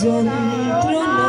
যন্ত্রণা